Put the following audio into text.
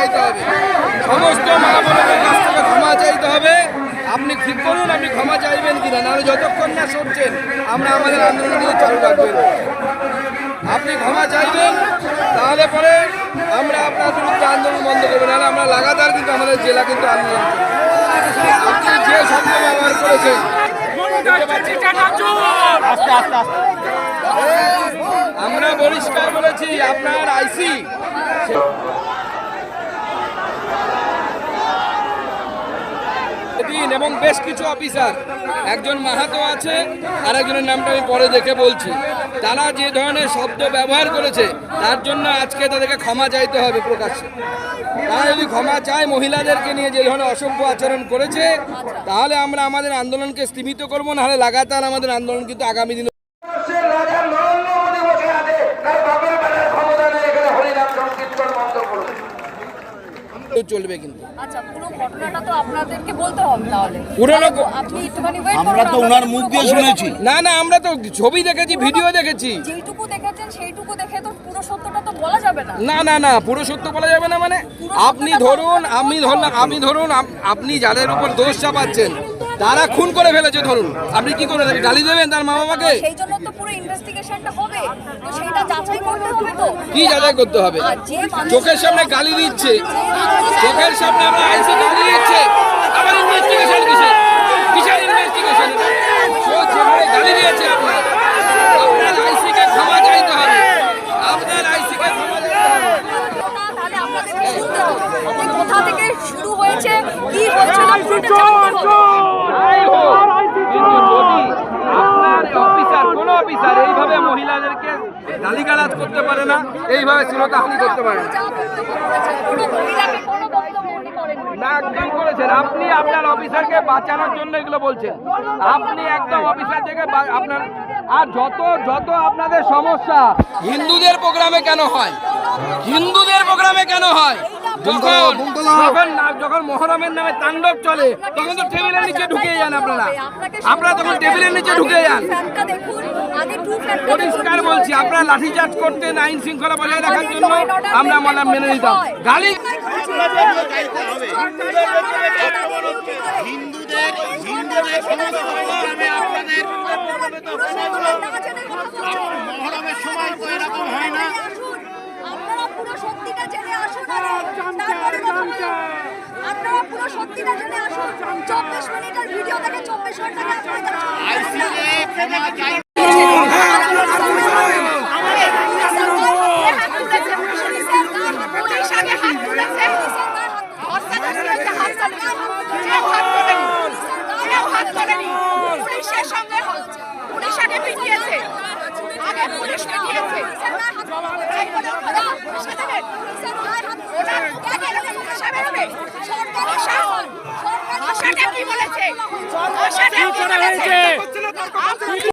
চাইতে হবে। সমস্ত মা বোনদের কাছ থেকে ক্ষমা চাইতে হবে। আপনি ঠিক করুন আপনি ক্ষমা চাইবেন কিনা নাহলে যতক্ষণ না সরছেন আমরা আমাদের আন্দোলন নিয়ে চালু রাখবেন আপনি ক্ষমা চাইবেন তাহলে পরে আমরা আপনার বিরুদ্ধে আন্দোলন বন্ধ করব। নাহলে আমরা লাগাতার কিন্তু আমাদের জেলা কিন্তু আন্দোলন। আপনি যে শব্দ ব্যবহার করেছেন আমরা পরিষ্কার বলেছি আপনার আইসি। এবং বেশ কিছু অফিসার। একজন মাহাতো আছে আর একজনের নামটা আমি পরে দেখে বলছি। তারা যে ধরনের শব্দ ব্যবহার করেছে, তার জন্য আজকে তাদেরকে ক্ষমা চাইতে হবে প্রকাশ্যে। তারা যদি ক্ষমা চায়, মহিলাদেরকে নিয়ে যে ধরনের অসভ্য আচরণ করেছে, তাহলে আমরা আমাদের আন্দোলনকে স্তীমিত করব, নাহলে লাগাতার আমাদের আন্দোলন কিন্তু আগামী দিনে ভারতবর্ষের রাজা নরেন্দ্র মোদী বসে আছে তার বাপের বেলার ক্ষমতা নেই এখানে হরিনাম সংকীর্তন বন্ধ করুন চলবে কিন্তু আচ্ছা পুরো ঘটনাটা তো আপনাদেরকে বলতে হবে তাহলে পুরোনো তাহলে তো আপনি একটুখানি কিন্তু আমরা তো ওনার মুখ দিয়ে শুনেছি। না না আমরা তো ছবি দেখেছি ভিডিও দেখেছি। যেইটুকু দেখেছেন সেইটুকু দেখে তো পুরো সত্যটা তো বলা যাবে না। না না না পুরো সত্য বলা যাবে না মানে আপনি ধরুন আমি ধরলাম আমি ধরুন আপনি যাদের উপর দোষ চাপাচ্ছেন তারা খুন করে ফেলেছে ধরুন। আপনি কি করে দেবেন গালি দেবেন তার মা বাবাকে সেই জন্য তো পুরো ইনভেস্টিগেশনটা হবে। তো সেইটা যাচাই করতে হবে তো। কি যাচাই করতে হবে? চোখের সামনে গালি দিচ্ছে। চোখের সামনে আমরা আইসি গালি দিচ্ছে। আবার ইনভেস্টিগেশন কিসের কিসের ইনভেস্টিগেশন যেভাবে গালি দিয়েছে আপনার আপনার আইসিকে ক্ষমা চাইতে হবে আপনার আইসিকে ক্ষমা চাইতে হবে তাহলে আপনাদেরকে শুনতে হবে যে কোথা থেকে শুরু হয়েছে কি হচ্ছে না পুরোটা জানতে হবে যাই হোক, কিন্তু যদি আপনার অফিসার কোন অফিসার এইভাবে মহিলাদেরকে গালিগালাজ করতে পারে না, এইভাবে শ্লীলতাহানি করতে পারে না। আপনি আপনার অফিসারকে বাঁচানোর জন্য এগুলো বলছেন। আপনি একদম অফিসার থেকে আপনার আর যত যত আপনাদের সমস্যা, হিন্দুদের প্রোগ্রামে কেন হয়? হিন্দুদের প্রোগ্রামে কেন হয়? যখন যখন মহরমের নামে তাণ্ডব চলে তখন তো টেবিলের নিচে ঢুকে যান আপনারা। আপনারা তখন টেবিলের নিচে ঢুকে যান। পরিষ্কার বলছি। আপনারা লাঠিচার্জ করতেন আইন শৃঙ্খলা বজায় রাখার জন্য আমরা মেনে maintain নিতাম। গালি হিন্দুদের হিন্দুদের সমস্ত আপনাদের মহরমের সময় তো এরকম হয় না আপনারা পুরো সত্যিটা জেনে আসুন আরে, তারপরে কথা বলুন। আপনারা পুরো সত্যিটা জেনে আসুন। চব্বিশ মিনিটের ভিডিও দেখে চব্বিশ ঘণ্টা আপনাদের পুলিশ করা হয়েছে